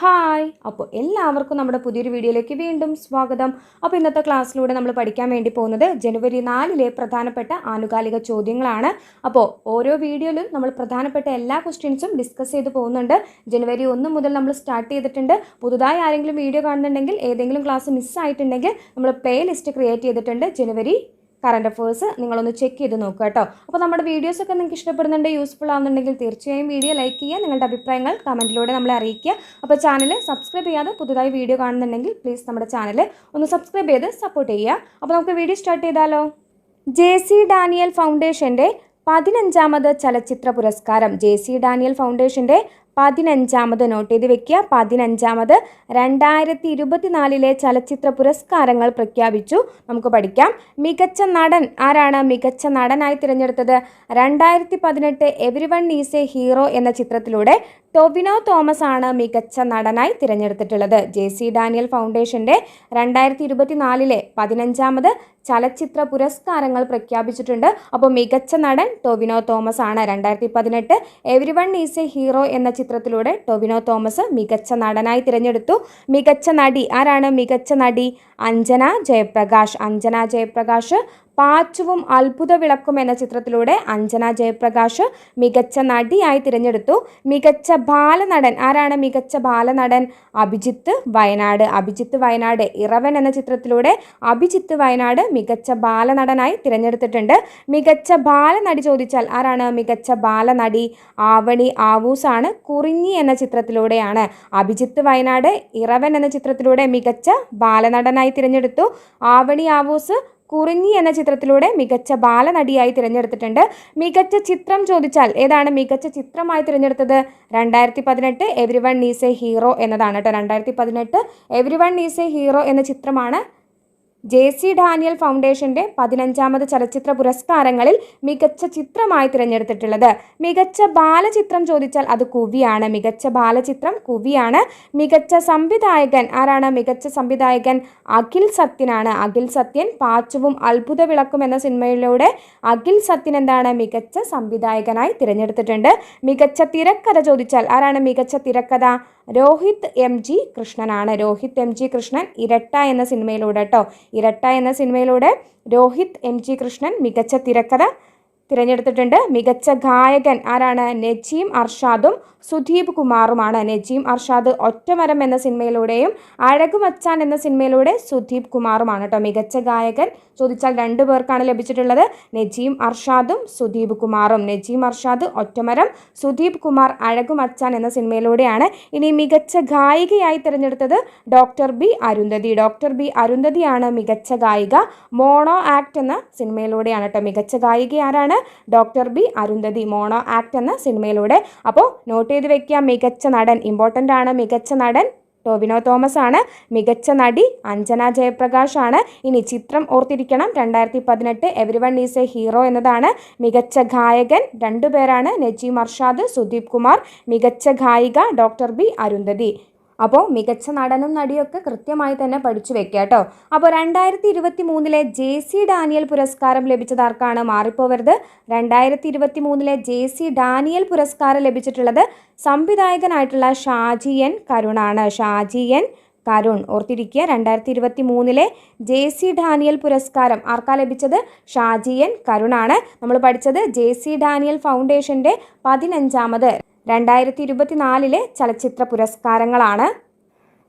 Hi. അപ്പോൾ എല്ലാവർക്കും നമ്മുടെ പുതിയൊരു വീഡിയോയിലേക്ക് വീണ്ടും സ്വാഗതം. അപ്പോൾ ഇന്നത്തെ ക്ലാസ്സിലൂടെ നമ്മൾ പഠിക്കാൻ വേണ്ടി പോകുന്നത് ജനുവരി നാലിലെ പ്രധാനപ്പെട്ട ആനുകാലിക ചോദ്യങ്ങളാണ്. അപ്പോൾ ഓരോ വീഡിയോയിലും നമ്മൾ പ്രധാനപ്പെട്ട എല്ലാ ക്വസ്റ്റ്യൻസും ഡിസ്കസ് ചെയ്ത് പോകുന്നുണ്ട്. ജനുവരി ഒന്ന് മുതൽ നമ്മൾ സ്റ്റാർട്ട് ചെയ്തിട്ടുണ്ട്. പുതുതായി ആരെങ്കിലും വീഡിയോ കാണുന്നുണ്ടെങ്കിൽ ഏതെങ്കിലും ക്ലാസ് മിസ്സായിട്ടുണ്ടെങ്കിൽ നമ്മൾ പ്ലേ ലിസ്റ്റ് ക്രിയേറ്റ് ചെയ്തിട്ടുണ്ട് ജനുവരി കറണ്ട് അഫേഴ്സ് നിങ്ങളൊന്ന് ചെക്ക് ചെയ്ത് നോക്കുക കേട്ടോ. അപ്പോൾ നമ്മുടെ വീഡിയോസൊക്കെ നിങ്ങൾക്ക് ഇഷ്ടപ്പെടുന്നുണ്ട് യൂസ്ഫുൾ ആവുന്നുണ്ടെങ്കിൽ തീർച്ചയായും വീഡിയോ ലൈക്ക് ചെയ്യുക നിങ്ങളുടെ അഭിപ്രായങ്ങൾ കമന്റിലൂടെ നമ്മളെ അറിയിക്കുക. അപ്പോൾ ചാനൽ സബ്സ്ക്രൈബ് ചെയ്യാതെ പുതുതായി വീഡിയോ കാണുന്നുണ്ടെങ്കിൽ പ്ലീസ് നമ്മുടെ ചാനൽ ഒന്ന് സബ്സ്ക്രൈബ് ചെയ്ത് സപ്പോർട്ട് ചെയ്യുക. അപ്പോൾ നമുക്ക് വീഡിയോ സ്റ്റാർട്ട് ചെയ്താലോ? ജെ സി ഡാനിയൽ ഫൗണ്ടേഷന്റെ പതിനഞ്ചാമത് ചലച്ചിത്ര പുരസ്കാരം. ജെ സി ഡാനിയൽ ഫൗണ്ടേഷന്റെ പതിനഞ്ചാമത് നോട്ട് ചെയ്ത് വെക്കുക. പതിനഞ്ചാമത് രണ്ടായിരത്തി ഇരുപത്തിനാലിലെ ചലച്ചിത്ര പുരസ്കാരങ്ങൾ പ്രഖ്യാപിച്ചു. നമുക്ക് പഠിക്കാം. മികച്ച നടൻ ആരാണ്? മികച്ച നടനായി തിരഞ്ഞെടുത്തത് രണ്ടായിരത്തി പതിനെട്ട് every one is a hero എന്ന ചിത്രത്തിലൂടെ ടൊവിനോ തോമസ് ആണ് മികച്ച നടനായി തിരഞ്ഞെടുത്തിട്ടുള്ളത്. ജെ സി ഡാനിയൽ ഫൗണ്ടേഷന്റെ രണ്ടായിരത്തി ഇരുപത്തിനാലിലെ പതിനഞ്ചാമത് ചലച്ചിത്ര പുരസ്കാരങ്ങൾ പ്രഖ്യാപിച്ചിട്ടുണ്ട്. അപ്പോൾ മികച്ച നടൻ ടൊവിനോ തോമസ് ആണ്. രണ്ടായിരത്തി പതിനെട്ട് every one is a hero എന്ന ചിത്രത്തിലൂടെ ടൊവിനോ തോമസ് മികച്ച നടനായി തിരഞ്ഞെടുത്തു. മികച്ച നടി. ആരാണ് മികച്ച നടി? അഞ്ജന ജയപ്രകാശ്. അഞ്ജന ജയപ്രകാശ് പാച്ചുവും അത്ഭുത വിളക്കും എന്ന ചിത്രത്തിലൂടെ അഞ്ജന ജയപ്രകാശ് മികച്ച നടിയായി തിരഞ്ഞെടുത്തു. മികച്ച ബാലനടൻ. ആരാണ് മികച്ച ബാലനടൻ? അഭിജിത്ത് വയനാട്. അഭിജിത്ത് വയനാട് ഇറവൻ എന്ന ചിത്രത്തിലൂടെ അഭിജിത്ത് വയനാട് മികച്ച ബാലനടനായി തിരഞ്ഞെടുത്തിട്ടുണ്ട്. മികച്ച ബാലനടി ചോദിച്ചാൽ ആരാണ് മികച്ച ബാലനടി? ആവണി ആവൂസാണ് കുറിഞ്ഞി എന്ന ചിത്രത്തിലൂടെയാണ്. അഭിജിത്ത് വയനാട് ഇറവൻ എന്ന ചിത്രത്തിലൂടെ മികച്ച ബാലനടനായി തിരഞ്ഞെടുത്തു. ആവണി ആവൂസ് കുറിഞ്ഞി എന്ന ചിത്രത്തിലൂടെ മികച്ച ബാലനടിയായി തിരഞ്ഞെടുത്തിട്ടുണ്ട്. മികച്ച ചിത്രം ചോദിച്ചാൽ ഏതാണ് മികച്ച ചിത്രമായി തിരഞ്ഞെടുത്തത്? രണ്ടായിരത്തി പതിനെട്ട് everyone is a hero എന്നതാണ് കേട്ടോ. രണ്ടായിരത്തി പതിനെട്ട് everyone is a hero എന്ന ചിത്രമാണ് ജെ സി ഡാനിയൽ ഫൗണ്ടേഷന്റെ പതിനഞ്ചാമത് ചലച്ചിത്ര പുരസ്കാരങ്ങളിൽ മികച്ച ചിത്രമായി തിരഞ്ഞെടുത്തിട്ടുള്ളത്. മികച്ച ബാലചിത്രം ചോദിച്ചാൽ അത് കുവിയാണ്. മികച്ച ബാലചിത്രം കുവിയാണ്. മികച്ച സംവിധായകൻ ആരാണ്? മികച്ച സംവിധായകൻ അഖിൽ സത്യനാണ്. അഖിൽ സത്യൻ പാച്ചുവും അത്ഭുത വിളക്കും എന്ന സിനിമയിലൂടെ അഖിൽ സത്യൻ എന്താണ് മികച്ച സംവിധായകനായി തിരഞ്ഞെടുത്തിട്ടുണ്ട്. മികച്ച തിരക്കഥ ചോദിച്ചാൽ ആരാണ് മികച്ച തിരക്കഥ? രോഹിത് എം ജി കൃഷ്ണനാണ്. രോഹിത് എം ജി കൃഷ്ണൻ ഇരട്ട എന്ന സിനിമയിലൂടെ കേട്ടോ ഇരട്ട എന്ന സിനിമയിലൂടെ രോഹിത് എം ജി കൃഷ്ണൻ മികച്ച തിരക്കഥ തിരഞ്ഞെടുത്തിട്ടുണ്ട്. മികച്ച ഗായകൻ ആരാണ്? നജീം അർഷാദും സുധീപ് കുമാറുമാണ്. നജീം അർഷാദ് ഒറ്റമരം എന്ന സിനിമയിലൂടെയും അഴകുമച്ചാൻ എന്ന സിനിമയിലൂടെ സുധീപ് കുമാറുമാണ് കേട്ടോ. മികച്ച ഗായകൻ ചോദിച്ചാൽ രണ്ടു പേർക്കാണ് ലഭിച്ചിട്ടുള്ളത്. നജീം അർഷാദും സുധീപ് കുമാറും. നജീം അർഷാദ് ഒറ്റമരം സുധീപ് കുമാർ അഴകുമച്ചാൻ എന്ന സിനിമയിലൂടെയാണ് ഇനി മികച്ച ഗായികയായി തിരഞ്ഞെടുത്തത് doctor B Arundhathi. Doctor B അരുന്ധതിയാണ് മികച്ച ഗായിക. മോണോ ആക്ട് എന്ന സിനിമയിലൂടെയാണ് കേട്ടോ. മികച്ച ഗായിക ആരാണ്? Doctor B Arundhathi. Mono act എന്ന സിനിമയിലൂടെ. അപ്പോൾ നോട്ട് ചെയ്ത് വെക്കുക മികച്ച നടൻ. ഇമ്പോർട്ടന്റ് ആണ് മികച്ച നടൻ. ടോവിനോ തോമസ് ആണ്. മികച്ച നടി അഞ്ജന ജയപ്രകാശ് ആണ്. ഇനി ചിത്രം ഓർത്തിരിക്കണം. രണ്ടായിരത്തി പതിനെട്ട് every one is a hero എന്നതാണ്. മികച്ച ഗായകൻ രണ്ടുപേരാണ്. നജീം അർഷാദ് സുദീപ് കുമാർ. മികച്ച ഗായിക ഡോക്ടർ ബി അരുന്ധതി. അപ്പോൾ മികച്ച നടനും നടിയൊക്കെ കൃത്യമായി തന്നെ പഠിച്ചു വെക്കുക കേട്ടോ. അപ്പോൾ രണ്ടായിരത്തി ഇരുപത്തി മൂന്നിലെ ജെ സി ഡാനിയൽ പുരസ്കാരം ലഭിച്ചത് ആർക്കാണ്? മാറിപ്പോവരുത്. രണ്ടായിരത്തി ഇരുപത്തി മൂന്നിലെ ജെ സി ഡാനിയൽ പുരസ്കാരം ലഭിച്ചിട്ടുള്ളത് സംവിധായകനായിട്ടുള്ള ഷാജി എൻ കരുണാണ്. ഷാജി എൻ കരുൺ ഓർത്തിരിക്കുക. രണ്ടായിരത്തി ഇരുപത്തി മൂന്നിലെ ജെ സി ഡാനിയൽ പുരസ്കാരം ആർക്കാ ലഭിച്ചത്? ഷാജി എൻ കരുണാണ്. നമ്മൾ പഠിച്ചത് ജെ സി ഡാനിയൽ ഫൗണ്ടേഷന്റെ പതിനഞ്ചാമത് രണ്ടായിരത്തി ഇരുപത്തിനാലിലെ ചലച്ചിത്ര പുരസ്കാരങ്ങളാണ്.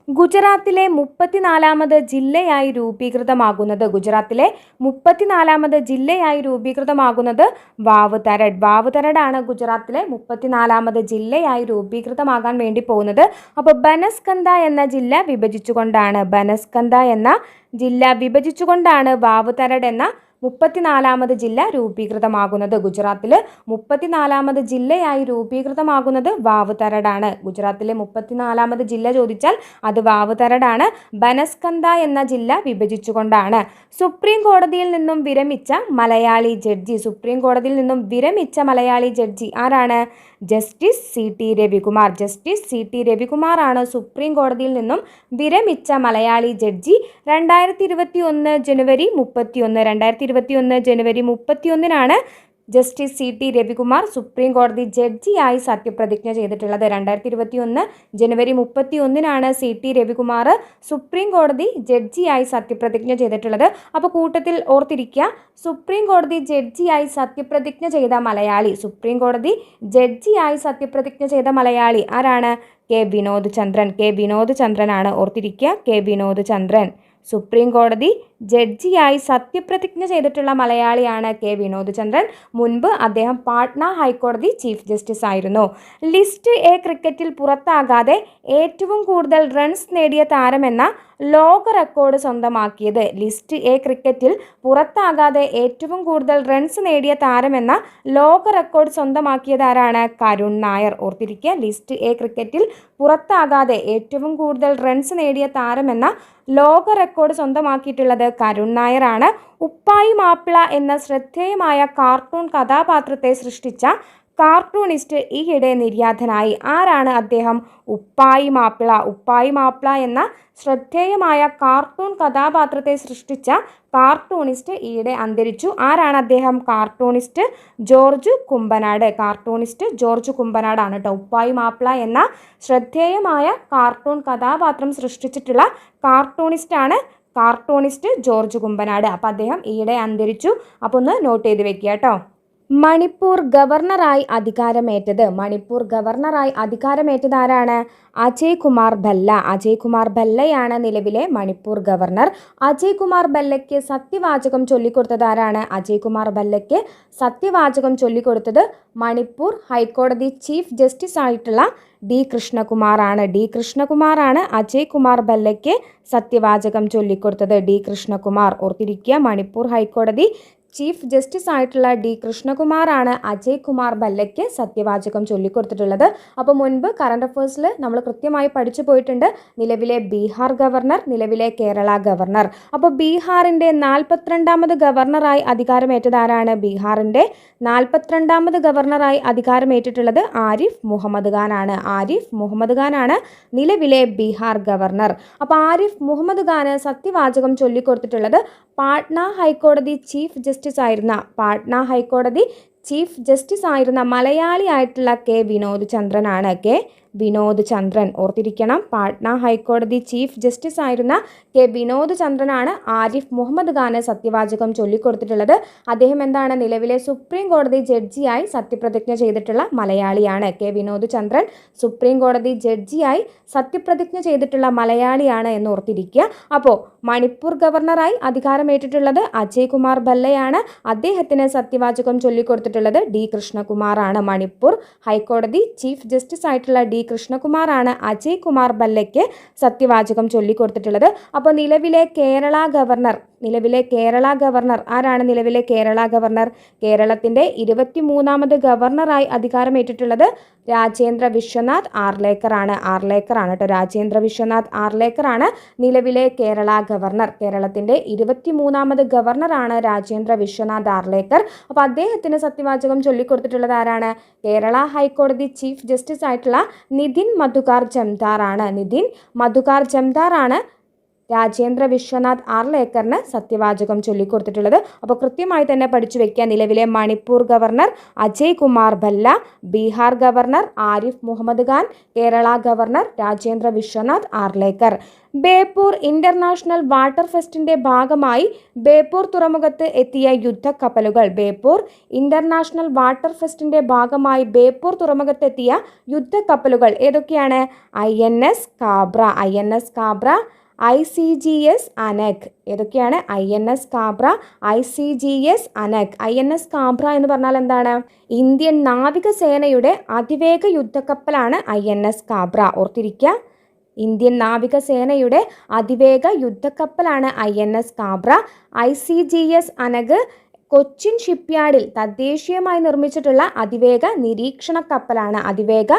ഗുജറാത്തിലെ മുപ്പത്തിനാലാമത് ജില്ലയായി രൂപീകൃതമാകുന്നത്. ഗുജറാത്തിലെ മുപ്പത്തിനാലാമത് ജില്ലയായി രൂപീകൃതമാകുന്നത് വാവുതരഡ് വാവുതരഡാണ് ഗുജറാത്തിലെ മുപ്പത്തിനാലാമത് ജില്ലയായി രൂപീകൃതമാകാൻ വേണ്ടി പോകുന്നത്. അപ്പോൾ ബനസ്കന്ദ എന്ന ജില്ല വിഭജിച്ചുകൊണ്ടാണ് ബനസ്കന്ദ എന്ന ജില്ല വിഭജിച്ചുകൊണ്ടാണ് വാവുതരഡ് എന്ന മുപ്പത്തിനാലാമത് ജില്ല രൂപീകൃതമാകുന്നത്. ഗുജറാത്തിൽ മുപ്പത്തിനാലാമത് ജില്ലയായി രൂപീകൃതമാകുന്നത് വാവ് തരടാണ്. ഗുജറാത്തിലെ മുപ്പത്തിനാലാമത് ജില്ല ചോദിച്ചാൽ അത് വാവ് തരടാണ്. ബനസ്കന്ത എന്ന ജില്ല വിഭജിച്ചുകൊണ്ടാണ്. സുപ്രീം കോടതിയിൽ നിന്നും വിരമിച്ച മലയാളി ജഡ്ജി സുപ്രീം കോടതിയിൽ നിന്നും വിരമിച്ച മലയാളി ജഡ്ജി ആരാണ്? Justice C T Ravikumar. Justice C T രവികുമാറാണ് supreme കോടതിയിൽ നിന്നും വിരമിച്ച മലയാളി ജഡ്ജി. രണ്ടായിരത്തി ഇരുപത്തി ഒന്ന് ജനുവരി മുപ്പത്തി ഒന്ന് രണ്ടായിരത്തി ഇരുപത്തി ഒന്ന് ജനുവരി മുപ്പത്തി ഒന്നിനാണ് justice C T Ravikumar supreme കോടതി ജഡ്ജിയായി സത്യപ്രതിജ്ഞ ചെയ്തിട്ടുള്ളത്. രണ്ടായിരത്തി ഇരുപത്തി ഒന്ന് ജനുവരി മുപ്പത്തി ഒന്നിനാണ് സി ടി രവികുമാർ സുപ്രീം കോടതി ജഡ്ജിയായി സത്യപ്രതിജ്ഞ ചെയ്തിട്ടുള്ളത്. അപ്പോൾ കൂട്ടത്തിൽ ഓർത്തിരിക്കുക സുപ്രീം കോടതി ജഡ്ജിയായി സത്യപ്രതിജ്ഞ ചെയ്ത മലയാളി സുപ്രീം കോടതി ജഡ്ജിയായി സത്യപ്രതിജ്ഞ ചെയ്ത മലയാളി ആരാണ്? കെ വിനോദ് ചന്ദ്രൻ. കെ വിനോദ് ചന്ദ്രനാണ് ഓർത്തിരിക്കുക. കെ വിനോദ് ചന്ദ്രൻ സുപ്രീം കോടതി ജഡ്ജിയായി സത്യപ്രതിജ്ഞ ചെയ്തിട്ടുള്ള മലയാളിയാണ് കെ വിനോദ് ചന്ദ്രൻ മുൻപ് അദ്ദേഹം പാട്ന ഹൈക്കോടതി ചീഫ് ജസ്റ്റിസ് ആയിരുന്നു. ലിസ്റ്റ് എ ക്രിക്കറ്റിൽ പുറത്താകാതെ ഏറ്റവും കൂടുതൽ റൺസ് നേടിയ താരമെന്ന ലോക റെക്കോർഡ് സ്വന്തമാക്കിയത്. ലിസ്റ്റ് എ ക്രിക്കറ്റിൽ പുറത്താകാതെ ഏറ്റവും കൂടുതൽ റൺസ് നേടിയ താരമെന്ന ലോക റെക്കോർഡ് സ്വന്തമാക്കിയത് ആരാണ് കരുൺ നായർ. ഓർത്തിരിക്കുക ലിസ്റ്റ് എ ക്രിക്കറ്റിൽ പുറത്താകാതെ ഏറ്റവും കൂടുതൽ റൺസ് നേടിയ താരമെന്ന ലോക റെക്കോർഡ് സ്വന്തമാക്കിയിട്ടുള്ളത് കരുൺ നായരാണ്. ഉപ്പായി മാപ്പിള എന്ന ശ്രദ്ധേയമായ കാർട്ടൂൺ കഥാപാത്രത്തെ സൃഷ്ടിച്ച കാർട്ടൂണിസ്റ്റ് ഈയിടെ നിര്യാതനായി. ആരാണ് അദ്ദേഹം? ഉപ്പായി മാപ്പിള. ഉപ്പായി മാപ്പിള എന്ന ശ്രദ്ധേയമായ കാർട്ടൂൺ കഥാപാത്രത്തെ സൃഷ്ടിച്ച കാർട്ടൂണിസ്റ്റ് ഈയിടെ അന്തരിച്ചു. ആരാണ് അദ്ദേഹം? Cartoonist George Kumbanad. Cartoonist George കുമ്പനാടാണ് കേട്ടോ ഉപ്പായി മാപ്പിള എന്ന ശ്രദ്ധേയമായ കാർട്ടൂൺ കഥാപാത്രം സൃഷ്ടിച്ചിട്ടുള്ള കാർട്ടൂണിസ്റ്റാണ് കാർട്ടൂണിസ്റ്റ് ജോർജ് കുമ്പനാട്. അപ്പം അദ്ദേഹം ഈയിടെ അന്തരിച്ചു. അപ്പോൾ ഒന്ന് നോട്ട് ചെയ്ത് വെക്കുക കേട്ടോ. മണിപ്പൂർ ഗവർണറായി അധികാരമേറ്റത്. മണിപ്പൂർ ഗവർണറായി അധികാരമേറ്റത് ആരാണ്? അജയ് കുമാർ ഭല്ല അജയ് കുമാർ ഭല്ലയാണ് നിലവിലെ മണിപ്പൂർ ഗവർണർ. അജയ് കുമാർ ഭല്ലയ്ക്ക് സത്യവാചകം ചൊല്ലിക്കൊടുത്തത് ആരാണ്? അജയ് കുമാർ ഭല്ലയ്ക്ക് സത്യവാചകം ചൊല്ലിക്കൊടുത്തത് മണിപ്പൂർ ഹൈക്കോടതി ചീഫ് ജസ്റ്റിസ് ആയിട്ടുള്ള ഡി കൃഷ്ണകുമാറാണ്. ഡി കൃഷ്ണകുമാറാണ് അജയ് കുമാർ ബല്ലയ്ക്ക് സത്യവാചകം ചൊല്ലിക്കൊടുത്തത്. ഡി കൃഷ്ണകുമാർ ഓർത്തിരിക്കുക മണിപ്പൂർ ഹൈക്കോടതി ചീഫ് ജസ്റ്റിസ് ആയിട്ടുള്ള ഡി കൃഷ്ണകുമാറാണ് അജയ് കുമാർ ബല്ലയ്ക്ക് സത്യവാചകം ചൊല്ലിക്കൊടുത്തിട്ടുള്ളത്. അപ്പോൾ മുൻപ് കറണ്ട് അഫേഴ്സിൽ നമ്മൾ കൃത്യമായി പഠിച്ചു പോയിട്ടുണ്ട്. നിലവിലെ ബീഹാർ ഗവർണർ നിലവിലെ കേരള ഗവർണർ. അപ്പോൾ ബീഹാറിന്റെ നാൽപ്പത്തിരണ്ടാമത് ഗവർണറായി അധികാരമേറ്റതാരാണ് ബീഹാറിന്റെ നാൽപ്പത്തിരണ്ടാമത് ഗവർണറായി അധികാരമേറ്റിട്ടുള്ളത് ആരിഫ് മുഹമ്മദ് ഖാനാണ്. ആരിഫ് മുഹമ്മദ് ഖാനാണ് നിലവിലെ ബീഹാർ ഗവർണർ. അപ്പോൾ ആരിഫ് മുഹമ്മദ് ഖാന് സത്യവാചകം ചൊല്ലിക്കൊടുത്തിട്ടുള്ളത് പാട്ന ഹൈക്കോടതി ചീഫ് ജസ്റ്റിസ് ആയിരുന്ന പാട്ന ഹൈക്കോടതി ചീഫ് ജസ്റ്റിസ് ആയിരുന്ന മലയാളി ആയിട്ടുള്ള കെ വിനോദ് ചന്ദ്രനാണ്. കെ വിനോദ് ചന്ദ്രൻ ഓർത്തിരിക്കണം. പാട്ന ഹൈക്കോടതി ചീഫ് ജസ്റ്റിസ് ആയിരുന്ന കെ വിനോദ് ചന്ദ്രനാണ് ആരിഫ് മുഹമ്മദ് ഖാന് സത്യവാചകം ചൊല്ലിക്കൊടുത്തിട്ടുള്ളത്. അദ്ദേഹം എന്താണ് നിലവിലെ സുപ്രീം കോടതി ജഡ്ജിയായി സത്യപ്രതിജ്ഞ ചെയ്തിട്ടുള്ള മലയാളിയാണ്. കെ വിനോദ് ചന്ദ്രൻ സുപ്രീം കോടതി ജഡ്ജിയായി സത്യപ്രതിജ്ഞ ചെയ്തിട്ടുള്ള മലയാളിയാണ് എന്ന് ഓർത്തിരിക്കുക. അപ്പോൾ മണിപ്പൂർ ഗവർണറായി അധികാരമേറ്റിട്ടുള്ളത് അജയ് കുമാർ ഭല്ലയാണ് അദ്ദേഹത്തിന് സത്യവാചകം ചൊല്ലിക്കൊടുത്തിട്ടുള്ളത് ഡി കൃഷ്ണകുമാറാണ്. മണിപ്പൂർ ഹൈക്കോടതി ചീഫ് ജസ്റ്റിസ് ആയിട്ടുള്ള ഡി കൃഷ്ണകുമാറാണ് അജയ് കുമാർ ബല്ലയ്ക്ക് സത്യവാചകം ചൊല്ലിക്കൊടുത്തിട്ടുള്ളത്. അപ്പോൾ നിലവിലെ കേരള ഗവർണർ നിലവിലെ കേരള ഗവർണർ. ആരാണ് നിലവിലെ കേരള ഗവർണർ? കേരളത്തിന്റെ ഇരുപത്തി മൂന്നാമത് ഗവർണറായി അധികാരമേറ്റിട്ടുള്ളത് രാജേന്ദ്ര വിശ്വനാഥ് ആർലേക്കറാണ്. ആർലേക്കറാണ് കേട്ടോ രാജേന്ദ്ര വിശ്വനാഥ് ആർലേക്കറാണ് നിലവിലെ കേരള ഗവർണർ. കേരളത്തിന്റെ ഇരുപത്തി മൂന്നാമത് ഗവർണറാണ് രാജേന്ദ്ര വിശ്വനാഥ് ആർലേക്കർ. അപ്പോൾ അദ്ദേഹത്തിന് സത്യവാചകം ചൊല്ലിക്കൊടുത്തിട്ടുള്ളത് ആരാണ്? കേരള ഹൈക്കോടതി ചീഫ് ജസ്റ്റിസ് ആയിട്ടുള്ള നിതിൻ മധുകാർ ജംദാറാണ്. നിതിൻ മധുകാർ ജംദാറാണ് രാജേന്ദ്ര വിശ്വനാഥ് ആർലേക്കറിന് സത്യവാചകം ചൊല്ലിക്കൊടുത്തിട്ടുള്ളത്. അപ്പോൾ കൃത്യമായി തന്നെ പഠിച്ചു വെക്കുക. നിലവിലെ Manipur governor Ajay Kumar Bhalla Bihar governor Arif Muhammad Khan Kerala governor Rajendra Vishwanath Arlekar. Beypore international water ഫെസ്റ്റിന്റെ ഭാഗമായി ബേപ്പൂർ തുറമുഖത്ത് എത്തിയ യുദ്ധക്കപ്പലുകൾ. ബേപ്പൂർ ഇന്റർനാഷണൽ വാട്ടർ ഫെസ്റ്റിന്റെ ഭാഗമായി ബേപ്പൂർ തുറമുഖത്തെത്തിയ യുദ്ധക്കപ്പലുകൾ ഏതൊക്കെയാണ്? I N S Kabra. I N S Kabra I C G S Anagh. ഏതൊക്കെയാണ്? I N S Kabra I C G S Anagh. I N S Kabra എന്ന് പറഞ്ഞാൽ എന്താണ്? ഇന്ത്യൻ നാവികസേനയുടെ അതിവേഗ യുദ്ധക്കപ്പലാണ് ഐ എൻ എസ് കാബ്ര. ഓർത്തിരിക്കുക ഇന്ത്യൻ നാവികസേനയുടെ അതിവേഗ യുദ്ധക്കപ്പലാണ് I N S Kabra. I C G S Anagh Cochin ഷിപ്പ്യാർഡിൽ തദ്ദേശീയമായി നിർമ്മിച്ചിട്ടുള്ള അതിവേഗ നിരീക്ഷണ കപ്പലാണ് അതിവേഗ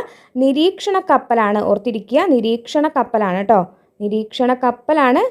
നിരീക്ഷണ കപ്പലാണ് ഓർത്തിരിക്കുക നിരീക്ഷണ കപ്പലാണ് കേട്ടോ നിരീക്ഷണ കപ്പലാണ്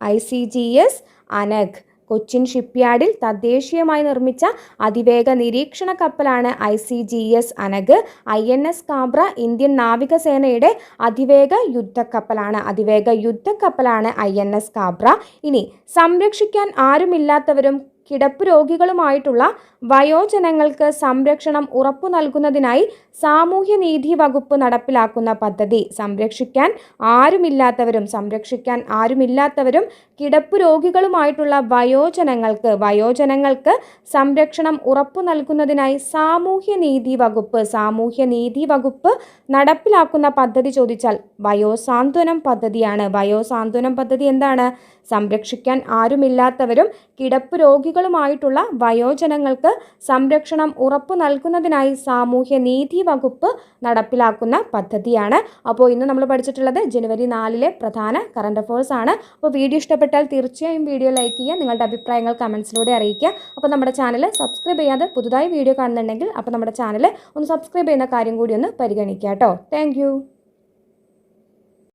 I C G S Anagh. Cochin ഷിപ്പ്യാർഡിൽ തദ്ദേശീയമായി നിർമ്മിച്ച അതിവേഗ നിരീക്ഷണ കപ്പലാണ് I C G S Anagh. I N S Kabra Indian നാവികസേനയുടെ അതിവേഗ യുദ്ധക്കപ്പലാണ്. അതിവേഗ യുദ്ധക്കപ്പലാണ് ഐ എൻ എസ് കാബ്ര. ഇനി സംരക്ഷിക്കാൻ ആരുമില്ലാത്തവരും കിടപ്പ് രോഗികളുമായിട്ടുള്ള വയോജനങ്ങൾക്ക് സംരക്ഷണം ഉറപ്പു നൽകുന്നതിനായി സാമൂഹ്യനീതി വകുപ്പ് നടപ്പിലാക്കുന്ന പദ്ധതി. സംരക്ഷിക്കാൻ ആരുമില്ലാത്തവരും സംരക്ഷിക്കാൻ ആരുമില്ലാത്തവരും കിടപ്പ് രോഗികളുമായിട്ടുള്ള വയോജനങ്ങൾക്ക് വയോജനങ്ങൾക്ക് സംരക്ഷണം ഉറപ്പു നൽകുന്നതിനായി സാമൂഹ്യനീതി വകുപ്പ് സാമൂഹ്യനീതി വകുപ്പ് നടപ്പിലാക്കുന്ന പദ്ധതി ചോദിച്ചാൽ വയോസാന്ത്വനം പദ്ധതിയാണ്. വയോസാന്ത്വനം പദ്ധതി എന്താണ്? സംരക്ഷിക്കാൻ ആരുമില്ലാത്തവരും കിടപ്പ് രോഗികളുമായിട്ടുള്ള വയോജനങ്ങൾക്ക് സംരക്ഷണം ഉറപ്പു നൽകുന്നതിനായി സാമൂഹ്യ നീതി വകുപ്പ് നടപ്പിലാക്കുന്ന പദ്ധതിയാണ്. അപ്പോൾ ഇന്ന് നമ്മൾ പഠിച്ചിട്ടുള്ളത് ജനുവരി നാലിലെ പ്രധാന കറണ്ട് അഫേഴ്സ് ആണ്. അപ്പോൾ വീഡിയോ ഇഷ്ടപ്പെട്ടാൽ തീർച്ചയായും വീഡിയോ ലൈക്ക് ചെയ്യുക നിങ്ങളുടെ അഭിപ്രായങ്ങൾ കമൻസിലൂടെ അറിയിക്കുക. അപ്പോൾ നമ്മുടെ ചാനൽ സബ്സ്ക്രൈബ് ചെയ്യാതെ പുതുതായി വീഡിയോ കാണുന്നുണ്ടെങ്കിൽ അപ്പോൾ നമ്മുടെ ചാനൽ ഒന്ന് സബ്സ്ക്രൈബ് ചെയ്യുന്ന കാര്യം കൂടി ഒന്ന് പരിഗണിക്കുക കേട്ടോ. താങ്ക്